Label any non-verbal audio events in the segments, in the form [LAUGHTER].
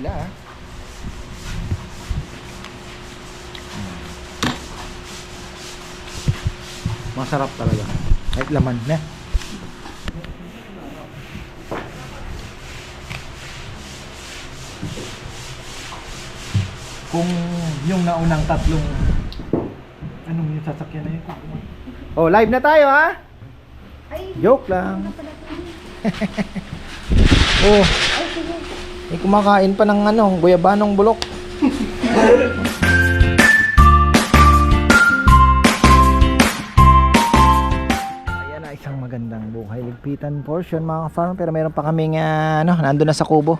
nila. ah. Masarap talaga. Kahit laman na. Kung yung naunang tatlong anong yung sasakyan na yun? Oh, live na tayo ha? Ay, Joke lang. [LAUGHS] Oh. May kumakain pa ng ano, guyabanong bulok. Ayan na isang magandang buhay ligpitan portion mga farm pero meron pa kaming ah, ano, nandun na sa kubo.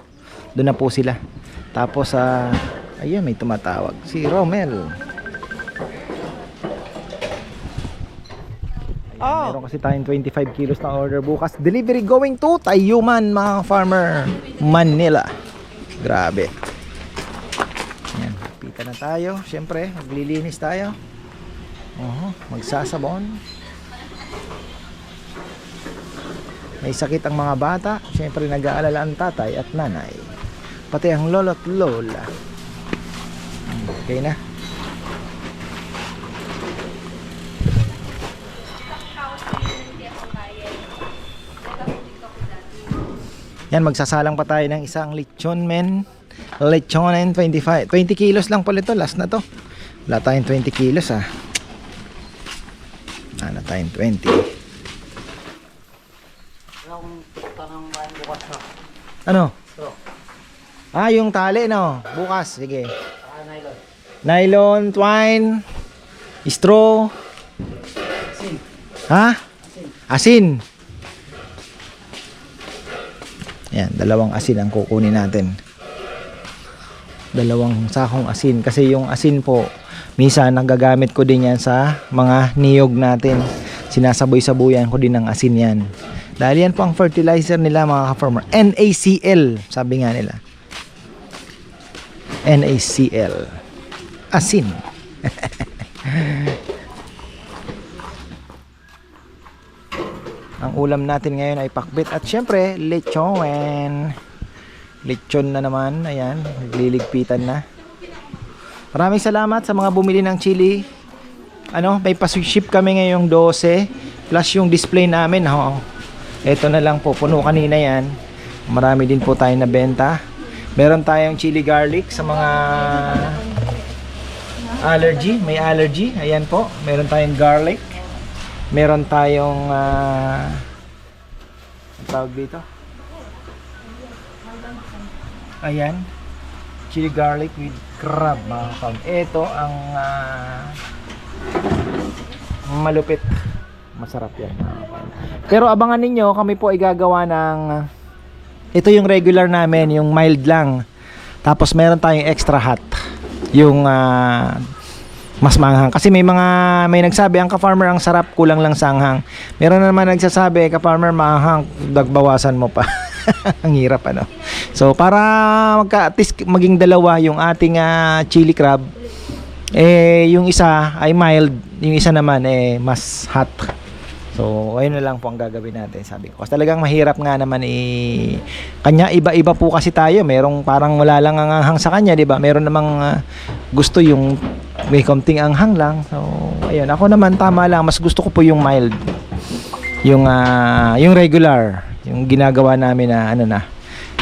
Doon na po sila. Tapos sa ayun may tumatawag si Romel. Ayan, Meron kasi tayong 25 kilos na order bukas. Delivery going to Tayuman mga farmer, Manila. Grabe. Ayan, pita na tayo. Siyempre, maglilinis tayo. Oho, magsasabon. May sakit ang mga bata. Siyempre, nag-aalala ang tatay at nanay. Pati ang lolo at lola. Okay na. Yan, magsasalang pa tayo ng isang lechon men. Lechonen 25. 20 kilos lang pala ito. Last na to. Wala tayong 20 kilos ah. Wala na tayong 20. Ano? Ah, yung tali no. Bukas, sige. Nylon, twine, straw. Ha? Asin. Yan, dalawang asin ang kukunin natin. Dalawang sakong asin. Kasi yung asin po, minsan nagagamit ko din yan sa mga niyog natin. Sinasaboy-sabuyan ko din ng asin yan. Dahil yan po ang fertilizer nila mga ka-farmer. NaCl, sabi nga nila. NaCl. Asin. [LAUGHS] Ang ulam natin ngayon ay pakbit at syempre lechon. Lechon na naman, ayan, nagliligpitan na. Maraming salamat sa mga bumili ng chili. Ano, may pa-ship kami ngayong 12 plus yung display namin. Oh. Ito na lang po, puno kanina yan. Marami din po tayo na benta. Meron tayong chili garlic sa mga allergy, may allergy. Ayan po, meron tayong garlic. Meron tayong ang tawag dito. Ayan. Chili garlic with crab. Ito ang ah, malupit. Masarap yan. Pero abangan ninyo, kami po ay gagawa ng ito yung regular namin, yung mild lang. Tapos meron tayong extra hot. Yung ah, mas manghang. Kasi may mga may nagsabi ang ka-farmer ang sarap kulang lang sa anghang. Meron naman nagsasabi ka-farmer maanghang dagbawasan mo pa. [LAUGHS] ang hirap ano. So para magka at least maging dalawa yung ating ah, chili crab eh yung isa ay mild, yung isa naman eh mas hot. So, ayun na lang po ang gagawin natin, sabi ko. Kasi talagang mahirap nga naman eh kanya iba-iba po kasi tayo. Merong parang wala lang ang anghang sa kanya, 'di ba? Meron namang ah, gusto yung may konting anghang lang. So, ayun. Ako naman tama lang, mas gusto ko po yung mild. Yung ah, yung regular, yung ginagawa namin na ano na.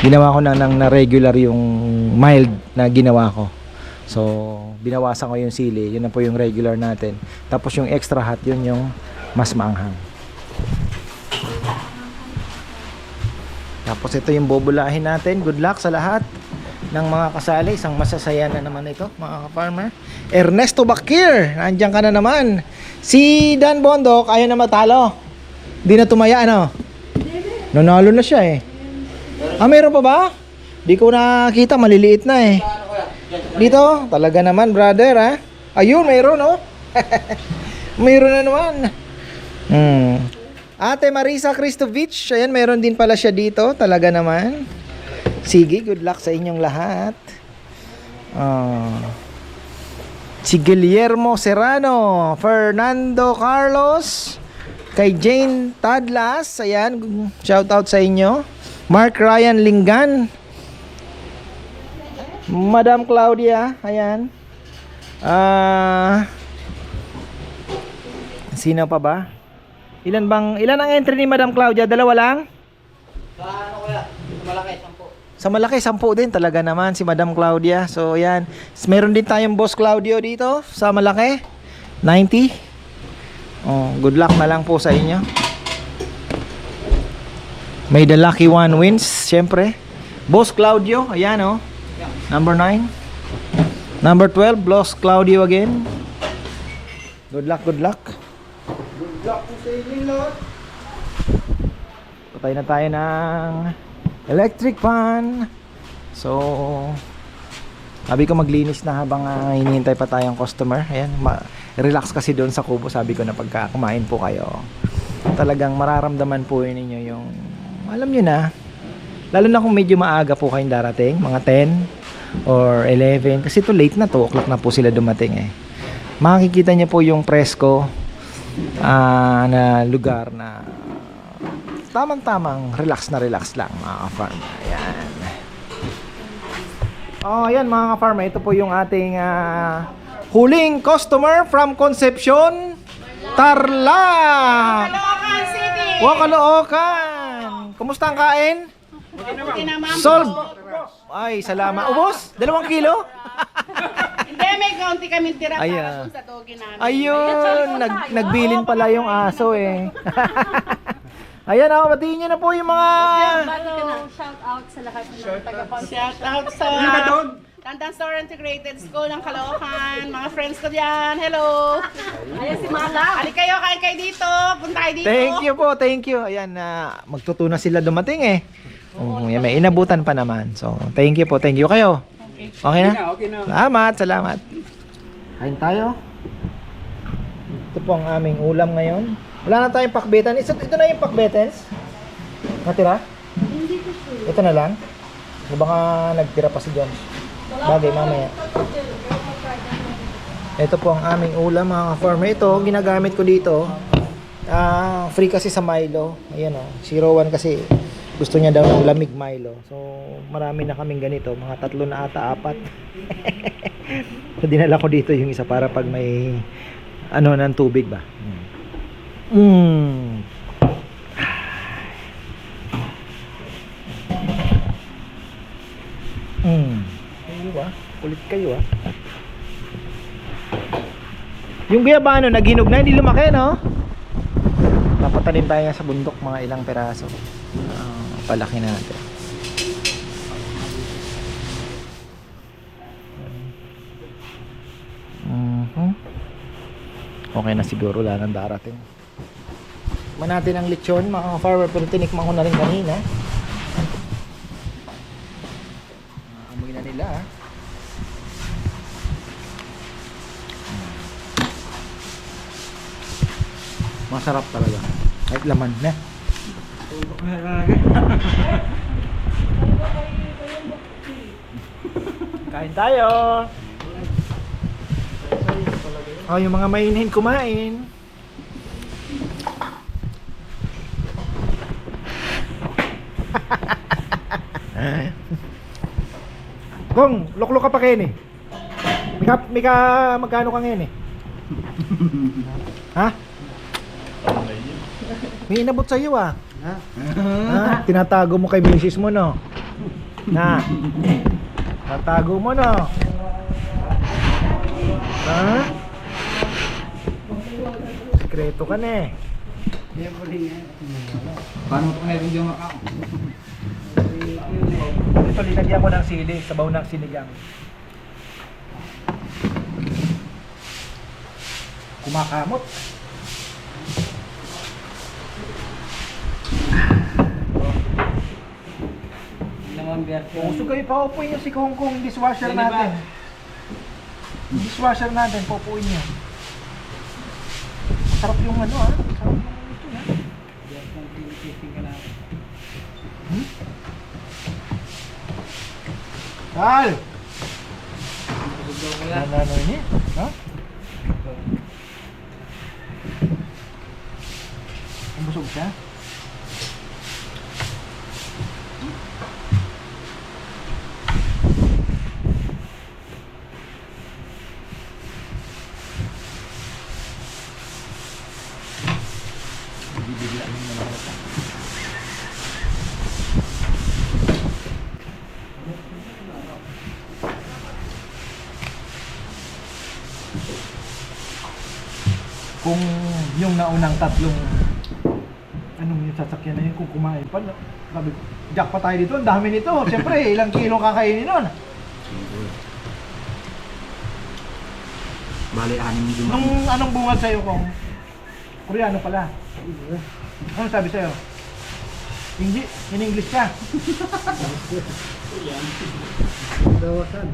Ginawa ko na ng na regular yung mild na ginawa ko. So, binawasan ko yung sili. Yun na po yung regular natin. Tapos yung extra hot, yun yung mas maanghang. Tapos ito yung bobulahin natin. Good luck sa lahat ng mga kasali. Isang masasaya na naman ito, mga ka-farmer. Ernesto Bakir, nandiyan ka na naman. Si Dan Bondok, ayaw na matalo. Di na tumaya, ano? Nanalo na siya eh. Ah, meron pa ba? Di ko nakita, maliliit na eh. Dito, talaga naman, brother, ha? Ayun, meron, oh. [LAUGHS] meron na naman. Hmm. Ate Marisa Kristovich, ayan, meron din pala siya dito, talaga naman. Sige, good luck sa inyong lahat. Ah. Si Guillermo Serrano, Fernando Carlos, kay Jane Tadlas, ayan, shout out sa inyo. Mark Ryan Lingan, Madam Claudia, ayan. Ah Sino pa ba? Ilan bang ilan ang entry ni Madam Claudia? Dalawa lang? Sa ano kuya? Malaki, sampo. Sa malaki, sampu din talaga naman si Madam Claudia. So, ayan. S- Meron din tayong Boss Claudio dito sa malaki. 90. Oh, good luck na lang po sa inyo. May the lucky one wins, syempre. Boss Claudio, ayan oh. Number 9. Number 12, Boss Claudio again. Good luck, good luck. Sa inyo lahat. Patay na tayo ng electric fan. So, sabi ko maglinis na habang ah, hinihintay pa tayong customer. Ayan, relax kasi doon sa kubo. Sabi ko na pagka kumain po kayo, talagang mararamdaman po yun ninyo yung, alam nyo na, lalo na kung medyo maaga po kayong darating, mga 10 or 11. Kasi to late na, 2 o'clock na po sila dumating eh. Makikita niyo po yung presko ah, na lugar na tamang-tamang relax na relax lang mga ka-farmer. Ayan. Oh, ayan mga ka-farmer. Ito po yung ating ah, huling customer from Concepcion, Tarlac. Caloocan City! Wow, Caloocan. Kumusta ang kain? Solve. Ay, salamat. Ubos? Dalawang kilo? [LAUGHS] Hindi, may kaunti kami tira para Ayan. dun sa togi namin. Ayun, nag, nagbilin pala yung aso eh. [LAUGHS] Ayan ako, batiin nyo na po yung mga... Hello, shout out sa lahat ng mga taga Shout out sa Tantan Store Integrated School ng Caloocan. Mga friends ko diyan. Hello! Ayan si Mala. Halik kayo, kain kayo dito. Punta kayo dito. Thank you po, thank you. Ayan, na magtutuna sila dumating eh. Oh, yan, may inabutan pa naman. So, thank you po, thank you kayo. Okay na? Okay na. Salamat, salamat. Kain tayo. Ito po ang aming ulam ngayon. Wala na tayong pakbetan. Ito, ito na yung pakbetens. Natira? Hindi ko sure. Ito na lang. O baka nagtira pa si Jones. Bagay, mamaya. Ito po ang aming ulam mga ka-farmer. Ito, ginagamit ko dito. Ah, free kasi sa Milo. Ayan o. Zero one kasi gusto niya daw ng lamig Milo. So, marami na kaming ganito. Mga tatlo na ata, apat. [LAUGHS] so, dinala ko dito yung isa para pag may ano ng tubig ba. Mm. Mm. Kayo ah. Kulit kayo ah. Yung guyabano naginog na, hindi lumaki no? Papatanim tayo nga sa bundok mga ilang peraso. Palaki natin. Mhm. Okay na siguro wala nang darating. Man natin ang lechon mga farmer pero tinikman ko na rin kanina. Amoy na nila ah. Masarap talaga. Kahit laman na. Kain tayo. Oh, yung mga mainin kumain. [LAUGHS] Kong, luklok ka pa kayo eh. Mika, mika, magkano ka ngayon eh? [LAUGHS] ha? May inabot sa iyo ah. Ha? Tinatago mo kay misis mo no? Na? Tatago mo no? Ha? Sekreto ka na eh. Paano ito kaya yung ako? Ito, linagyan ko ng sili, sabaw ng sinigang. Kumakamot. Naman version. Kung gusto kayo, paupuin nyo si Kong Kong dishwasher ba? natin. Dishwasher natin, paupuin nyo. Sarap yung ano ah. Sarap yung ito ah. Version testing ka na. Tal! Ano ano ini? Ha? Ang busog siya? Kung yung naunang tatlong anong yung sasakyan na yun kung kumain pa no? sabi ko jack pa tayo dito ang dami nito. [LAUGHS] Siyempre ilang kilo kakainin nun. Bali, anim yung nung anong bungad sa'yo kung koreano pala. Ano sabi sa'yo? Hindi in English ka. Dawasan.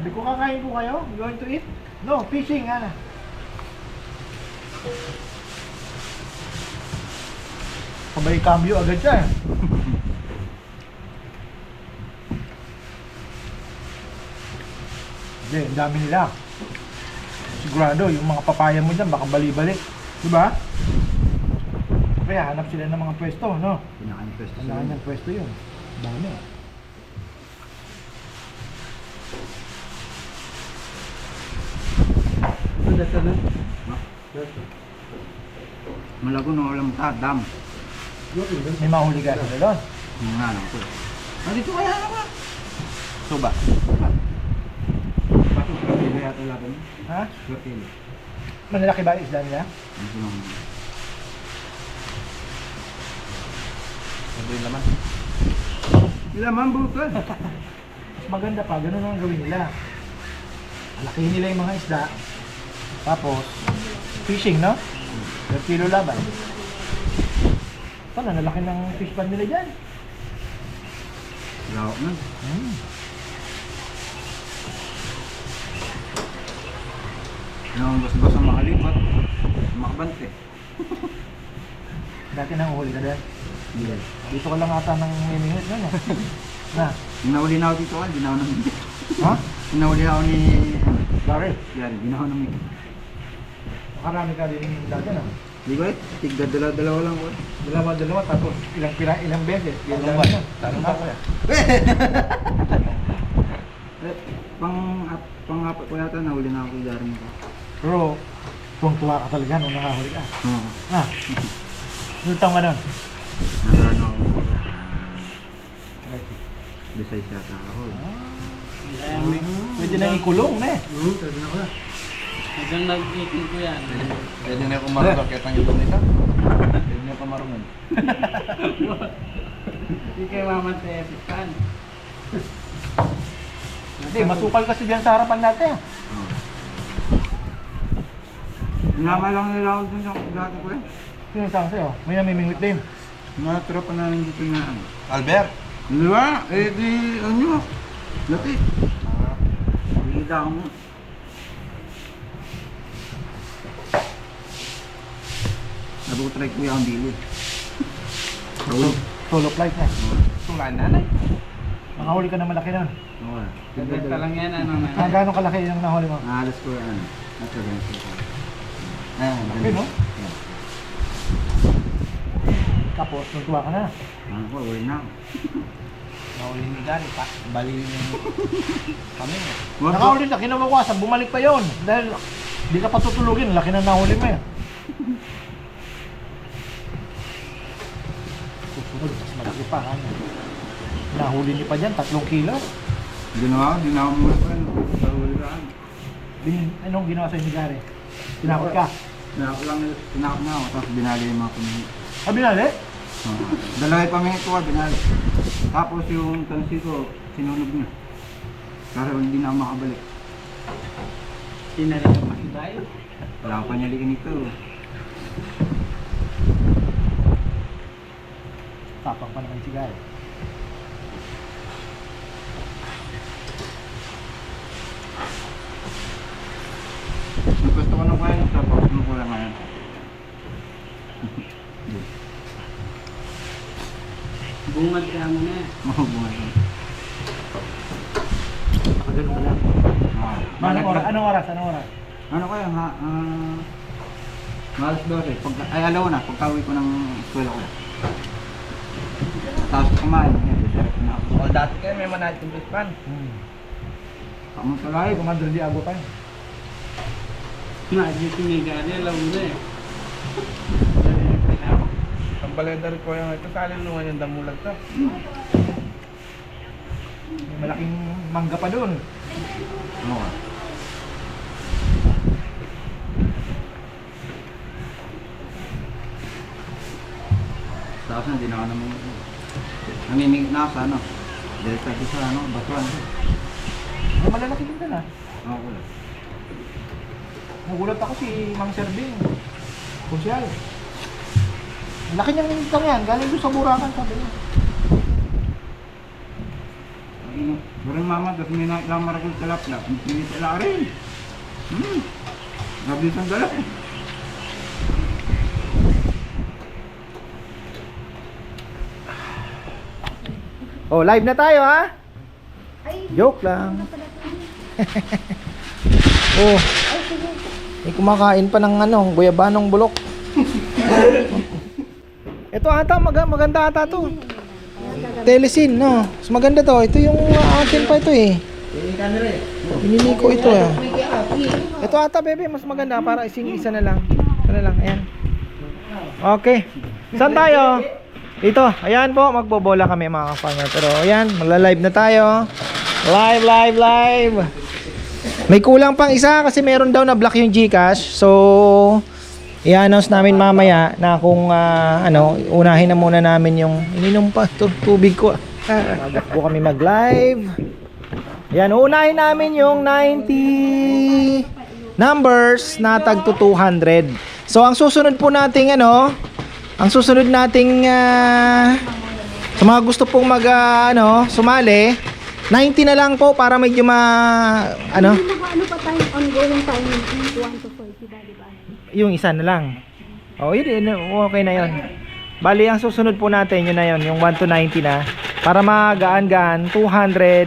sabi ko kakain po kayo? You going to eat no fishing ana Sabay cambio agad siya eh. Hindi, ang dami nila. Sigurado, yung mga papaya mo dyan, baka bali-bali. Diba? Kaya hanap sila ng mga pwesto, no? Pinakanipwesto Ang dami ng pwesto yun. Dami. Dito na. Malago nung walang ta, dam. May mahuli ka sila doon. Yung nga lang ko. Ah, dito kaya naman. Suba. Bakit kapila yata laban? Ha? Kapila. Manlalaki ba isda nila? Ano lang. Ito yung laman. Laman bukod. [LAUGHS] Mas maganda pa, ganun ang gawin nila. Alakihin nila yung mga isda. Tapos, fishing, no? Per kilo laban. Pala, nalaki ng fish pan nila dyan. Lawak na. Hmm. Yung bas-bas ang makalipat. Makabante. [LAUGHS] Dati nang huli ka din. Hindi. Dito ka lang ata ng eh. [LAUGHS] Na, Yung nahuli na ako dito, ah, di na ako nang... ha? Yung nahuli ako ni... Gary, Yan, di na ako nang... makarami ka din dati na. Di ko eh, tigda dalawa-dalawa lang ko. Dalawa, dalawa, tapos ilang pila, ilang beses. Ilang na. Tanong ako eh. Eh, [LAUGHS] pang, pang apat ko yata nahuli na ako Darren ko. Pero, tuwang-tuwa ka talaga nung nakahuli ka. Oo. Ah, taong ka nun? Nagarano ako. Besides yata ako. Pwede na ikulong na eh. Hanggang nag-eating ko yan. Pwede na akong marunong kaya tang ito nito. Pwede na akong marunong. Hindi kayo mamantay kan. Hindi, masukal kasi diyan sa harapan natin. Oo. Inama lang nila ako dun sa dati ko eh. Sino sa sa'yo? May namimingwit din. Mga tropa namin dito na ano. Albert? Di ba? Eh di, ano? Lati. Nakikita ko mo. Sabi ko try kuya ang bili. Raul. Solo flight na. Tulan nanay. Nakahuli ka na malaki nun. Oo. Gaganda lang yan, ano na. Ah, gaano kalaki yung nahuli mo? Naalas ko yan. Nasa ganito ko. Ayan. Laki, no? Tapos, nagtuwa ka na. Ano ko, wala na. Nahuli ni Gary pa. Bali yung kami. Nakahuli na, kinabawasan, bumalik pa yon Dahil, di ka pa tutulugin, laki na nahuli mo eh. Susunod, mas malaki pa. Ano? Nahuli niyo pa dyan, tatlong kilo. Ginawa ko, ginawa mo ko. Nahuli ka. Bin, anong ginawa sa'yo ni Gary? Tinakot ka? Tinakot lang, tinakot na ako. Tapos binali yung mga kumain. Ah, binali? Oo. Dalawa yung pamingit ko, binali. Tapos yung tansi ko, sinunog niya. Para hindi na makabalik. Sinali ka pa tayo. Wala akong panyalikin ito. Tapang pa naman si. Yung gusto ko nung kaya, tapos nung ko lang ngayon. Bungad ka mo na. Mahubuhay ko. Nakaganon ka lang. Ah. Anong oras? Anong oras? Anong oras? Ano kaya, ha? Ah... Malas 12. Pag, ay, alaw na. Pagka-uwi ko ng eskwela ko kumain. O, oh, dati kayo may manahit yung pispan. Hmm. Kamu talahi, kumadro di ago kayo. Nah, dito ni Gani, alam na eh. Ang baleda ko yung ito, kalin nungan yung damulag ka. May malaking mangga pa doon. Ano ka? Tapos na, di na ka naman. Namimingit na ako sa ano. Direkta ko sa ano, batuan. Ay, malalaki din na. Ako wala. Nagulat ako si Mang Serving. Kunsyal. Ang Laki niyang itang yan. Galing doon sa Burakan, sabi niya. Barang mama, tapos may nakailang marakol talapla. Hindi sila rin. Hmm. Grabe yung sandala. Oh, live na tayo ha? Joke lang. [LAUGHS] oh. May kumakain pa ng ano, guyabanong bulok. [LAUGHS] Ito ata, mag maganda ata to. Telesin, no? Mas maganda to. Ito yung uh, akin pa ito eh. Pinili ko ito eh. Ito ata, bebe, mas maganda para ising isa na lang. Ito na lang, ayan. Okay. Saan tayo? Dito, ayan po, magbobola kami mga kapanger. Pero ayan, magla-live na tayo. Live, live, live. May kulang pang isa kasi meron daw na block yung GCash. So, i-announce namin mamaya na kung ah, ano, unahin na muna namin yung ininom pa tubig ko. Magpo kami mag-live. Yan, unahin namin yung 90 numbers na tag to 200. So, ang susunod po nating ano, ang susunod nating ah, sa mga gusto pong mag ah, ano, sumali, 90 na lang po para medyo ma ano, Ano pa tayo ongoing time 1 to 40 ba, di ba? yung isa na lang. Oh, yun, yun, okay na yon. Bali, ang susunod po natin, yun na yun, yung 1 to 90 na. Para magaan-gaan, 200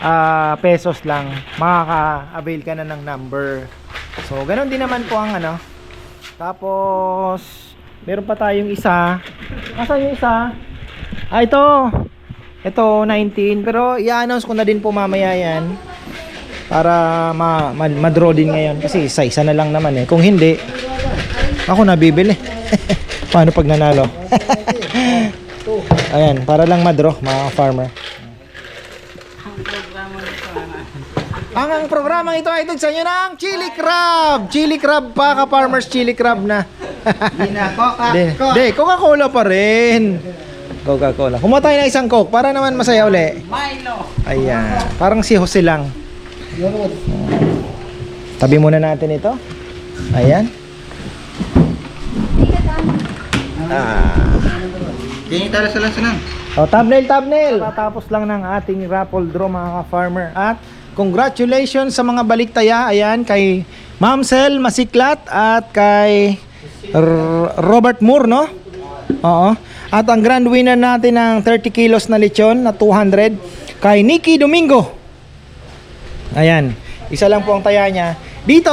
ah, pesos lang, makaka-avail ka na ng number. So, ganun din naman po ang ano. Tapos, meron pa tayong isa. Nasaan yung isa? Ah, ito. Ito, 19. Pero, i-announce ko na din po mamaya yan para ma, ma ma-draw din ngayon kasi isa isa na lang naman eh kung hindi ako nabibili [LAUGHS] paano pag nanalo [LAUGHS] ayan para lang ma-draw mga farmer ang ang programa ito ay itong sa inyo ng chili crab chili crab pa ka farmers chili crab na Hindi na, coca, de, de Coca-Cola pa rin Coca-Cola kumuha tayo ng isang coke para naman masaya uli Milo. Ayan. Parang si Jose lang. Tabi muna natin ito. Ayan. Ah. Hindi tala sa lansanan. O, thumbnail, thumbnail. Tatapos lang ng ating raffle draw mga ka-farmer. At congratulations sa mga baliktaya. Ayan, kay Ma'am Sel Masiklat at kay R- Robert Moore, no? Oo. At ang grand winner natin ng 30 kilos na lechon na 200 kay Nikki Domingo. Ayan. Isa lang po ang taya niya. Dito,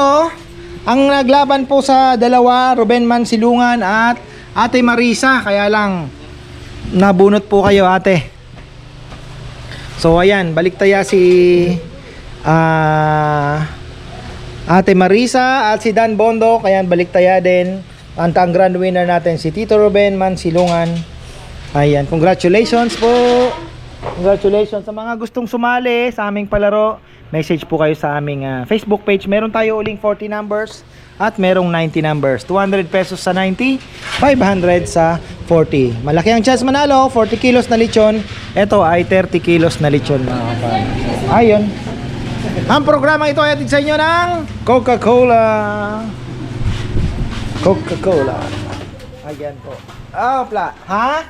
ang naglaban po sa dalawa, Ruben Mansilungan at Ate Marisa. Kaya lang, nabunot po kayo ate. So ayan, baliktaya si ah, Ate Marisa at si Dan Bondo. Kaya baliktaya din. Ang grand winner natin si Tito Ruben Mansilungan. Ayan, congratulations po. Congratulations sa mga gustong sumali sa aming palaro. Message po kayo sa aming ah, Facebook page. Meron tayo uling 40 numbers at merong 90 numbers. 200 pesos sa 90, 500 sa 40. Malaki ang chance manalo, 40 kilos na lechon. Ito ay 30 kilos na lechon mga kapatid. Ayun. Ang programa ito ay atid sa inyo ng Coca-Cola. Coca-Cola. Ayan po. Oh, pla. Ha?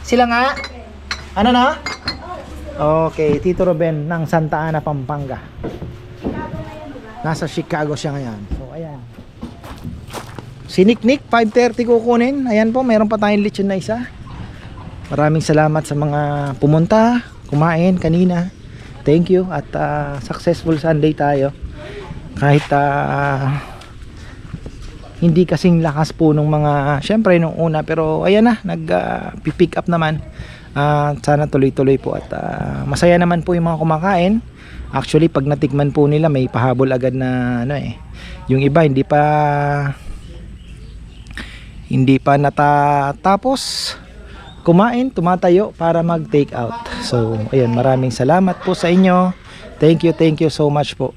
Sila nga? Ano na? Okay, Tito Ruben ng Santa Ana, Pampanga. Nasa Chicago siya ngayon. So, ayan. Si Nick Nick, 5.30 kukunin. Ayan po, meron pa tayong lechon na isa. Maraming salamat sa mga pumunta, kumain kanina. Thank you at ah, successful Sunday tayo. Kahit ah, hindi kasing lakas po nung mga syempre nung una pero ayan na nag ah, pick up naman. Ah, sana tuloy-tuloy po at ah, masaya naman po yung mga kumakain. Actually pag natikman po nila may pahabol agad na ano eh yung iba hindi pa hindi pa natatapos kumain tumatayo para mag take out so ayun maraming salamat po sa inyo thank you thank you so much po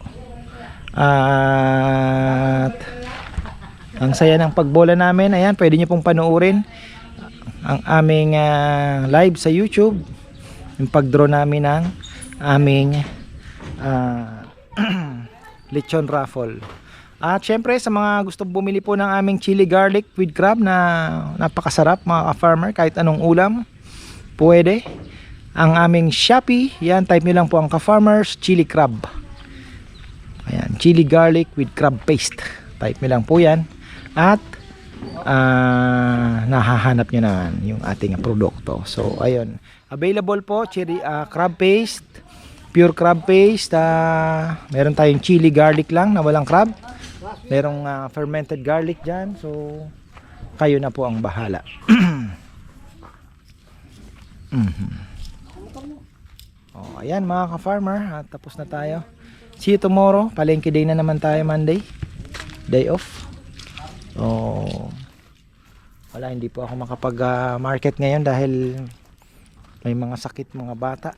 at ang saya ng pagbola namin. Ayan, pwede nyo pong panoorin. ang aming ah, live sa YouTube. Yung pag-draw namin ng aming ah, [CLEARS THROAT] lechon raffle. At syempre sa mga gusto bumili po ng aming chili garlic with crab na napakasarap mga ka-farmer kahit anong ulam, pwede. Ang aming Shopee, yan type nyo lang po ang ka-farmers chili crab. Ayan, chili garlic with crab paste. Type nyo lang po yan. At ah, nahahanap nyo naman yung ating produkto. So, ayun. Available po, chili, ah, crab paste, pure crab paste. ah, meron tayong chili garlic lang na walang crab. Merong ah, fermented garlic dyan. So, kayo na po ang bahala. [CLEARS THROAT] Mhm. Oh, ayan mga ka-farmer, ah, tapos na tayo. See you tomorrow. Palengke day na naman tayo Monday. Day off. So, wala, hindi po ako makapag-market ngayon dahil may mga sakit mga bata.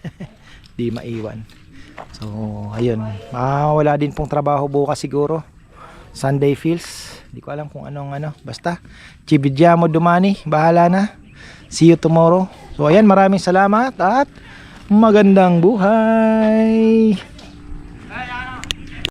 [LAUGHS] Di maiwan. So, ayun. Ah, wala din pong trabaho bukas siguro. Sunday feels. Hindi ko alam kung anong ano. Basta, Chibidyamo Dumani. Bahala na. See you tomorrow. So, ayan. Maraming salamat at magandang buhay.